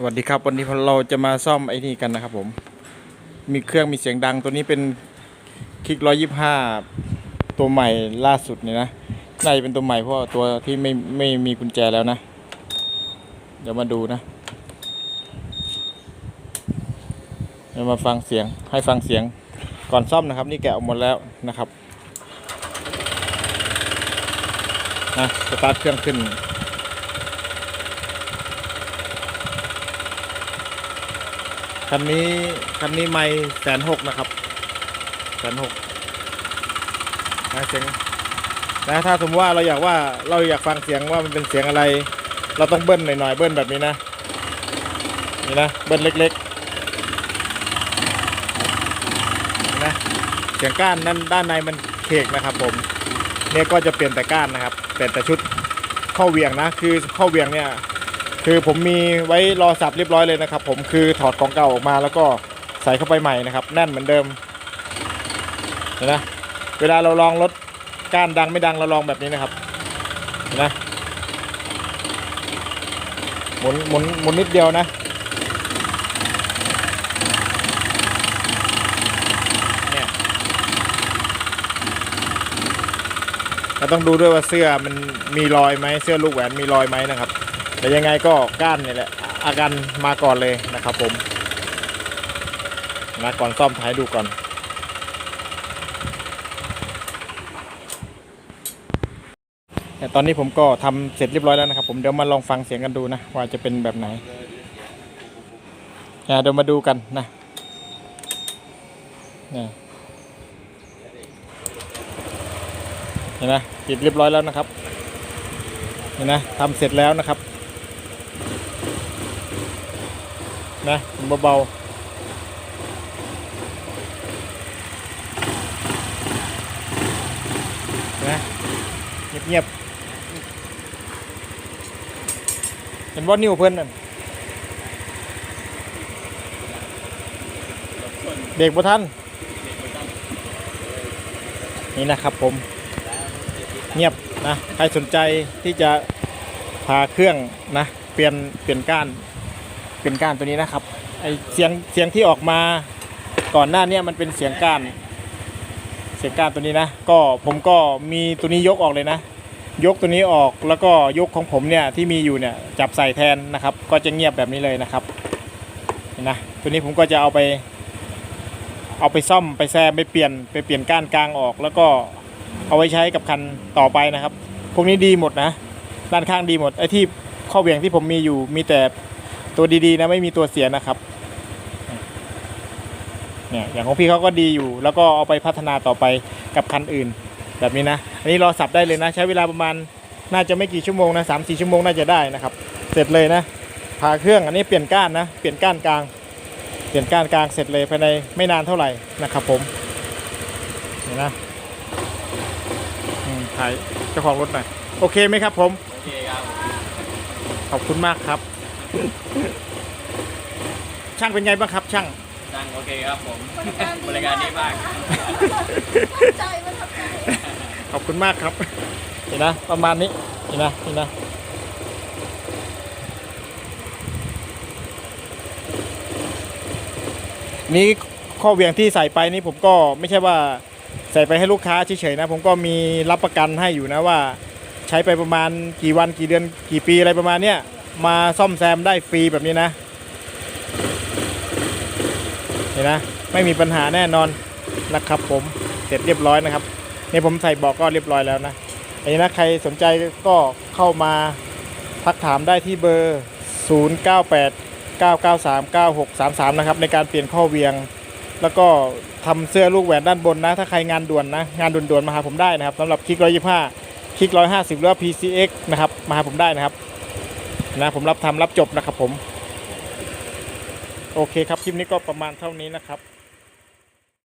สวัสดีครับ วันนี้เราจะมาซ่อมไอ้นี่กันนะครับผม มีเครื่องมีเสียงดังตัวนี้เป็นคลิกร้อยยี่ห้าตัวใหม่ล่าสุดเนี่ยนะน่าจะเป็นตัวใหม่เพราะตัวที่ไม่ไม่มีกุญแจแล้วนะ เดี๋ยวมาดูนะเดี๋ยวมาฟังเสียงให้ฟังเสียงก่อนซ่อมนะครับ นี่แกะออกหมดแล้วนะครับนะสตาร์ทเครื่องขึ้น คันนี้คันนี้ไม่แสนหกนะครับแสนหกนะเสียงนะถ้าสมมติว่าเราอยากว่าเราอยากฟังเสียงว่ามันเป็นเสียงอะไร เราต้องเบิ้ลหน่อยๆเบิ้ลแบบนี้นะนี่นะเบิ้ลเล็กๆนะเสียงก้านนั้นด้านในมันเคกนะครับ ผมเนี่ยก็จะเปลี่ยนแต่ก้านนะครับเปลี่ยนแต่ชุดข้อเวียงนะ คือข้อเวียงเนี่ย คือผมมีไว้รอสับเรียบร้อยเลยนะครับ ผมคือถอดของเก่าออกมาแล้วก็ใส่เข้าไปใหม่นะครับ แน่นเหมือนเดิมเห็นไหมเวลาเราลองรถก้านดังไม่ดังเราลองแบบนี้นะครับเห็นไหมหมุนหมุนหมุนนิดเดียวนะเนี่ยเราต้องดูด้วยว่าเสื้อมันมีรอยไหมเสื้อลูกแหวนมีรอยไหมนะครับ แต่ยังไงก็ก้านนี่แหละ อาการมาก่อนเลยนะครับผมนะก่อนซ่อมท้ายดูก่อน แต่ตอนนี้ผมก็ทำเสร็จเรียบร้อยแล้วนะครับ ผมเดี๋ยวมาลองฟังเสียงกันดูนะ ว่าจะเป็นแบบไหนอะเดี๋ยวมาดูกันนะนี่เห็นไหมปิดเรียบร้อยแล้วนะครับเห็นไหมทำเสร็จแล้วนะครับ นะเบาๆนะเงียบๆเห็นว่านิ้วเพื่อนนั่นเด็กบ่ทันนี่นะครับผม เงียบนะ ใครสนใจที่จะพาเครื่องนะ เปลี่ยนเปลี่ยนก้าน เป็นก้านตัวนี้นะครับไอเสียงเสียงที่ออกมาก่อนหน้าเนี้มันเป็นเสียงก้าน เสียงก้านตัวนี้นะ ก็ผมก็มีตัวนี้ยกออกเลยนะ ยกตัวนี้ออกแล้วก็ยกของผมเนี่ยที่มีอยู่เนี่ยจับใส่แทนนะครับ ก็จะเงียบแบบนี้เลยนะครับเห็นนะตัวนี้ผมก็จะเอาไปเอาไปซ่อมไปแซมไปเปลี่ยนไปเปลี่ยนก้านกลางออก แล้วก็เอาไว้ใช้กับคันต่อไปนะครับ พวกนี้ดีหมดนะ ด้านข้างดีหมดไอ้ที่ข้อเวี่ยงที่ผมมีอยู่มีแต่ ตัวดีๆนะไม่มีตัวเสียนะครับ เนี่ยอย่างของพี่เขาก็ดีอยู่ แล้วก็เอาไปพัฒนาต่อไปกับคันอื่น แบบนี้นะ อันนี้รอสับได้เลยนะ ใช้เวลาประมาณน่าจะไม่กี่ชั่วโมงนะสามสี่ชั่วโมงน่าจะได้นะครับ เสร็จเลยนะพาเครื่องอันนี้เปลี่ยนก้านนะ เปลี่ยนก้านกลาง เปลี่ยนก้านกลางเสร็จเลยภายในไม่นานเท่าไหร่นะครับ ผมเห็นนะอืมถ่ายเจ้าของรถหน่อย โอเคไหมครับผม โอเคครับ ขอบคุณมากครับ ช่างเป็นไงบ้างครับ ช่าง จังโอเคครับผม บริการดีบริการดีมากประทับใจประทับใจขอบคุณมากครับ เห็นนะ ประมาณนี้เห็นนะเห็นนะนี่ข้อเหวียงที่ใส่ไปนี่ผมก็ไม่ใช่ว่าใส่ไปให้ลูกค้าเฉยๆนะ ผมก็มีรับประกันให้อยู่นะว่า ใช้ไปประมาณกี่วันกี่เดือนกี่ปีอะไรประมาณเนี้ย มาซ่อมแซมได้ฟรีแบบนี้นะเห็นนะไม่มีปัญหาแน่นอนนะครับผมเสร็จเรียบร้อยนะครับนี่ผมใส่เบอกก็เรียบร้อยแล้วนะอันนี้นะใครสนใจก็เข้ามาทักถามได้ที่เบอร์ 098 993 9633 นะครับในการเปลี่ยนข้อเวียง แล้วก็ทำเสื้อลูกแหวนด้านบนนะ ถ้าใครงานด่วนนะ งานด่วนๆมาหาผมได้นะครับสำหรับคลิก125คลิก150หรือว่า PCX นะครับมาหาผมได้นะครับ นะผมรับทำรับจบนะครับผม โอเคครับ คลิปนี้ก็ประมาณเท่านี้นะครับ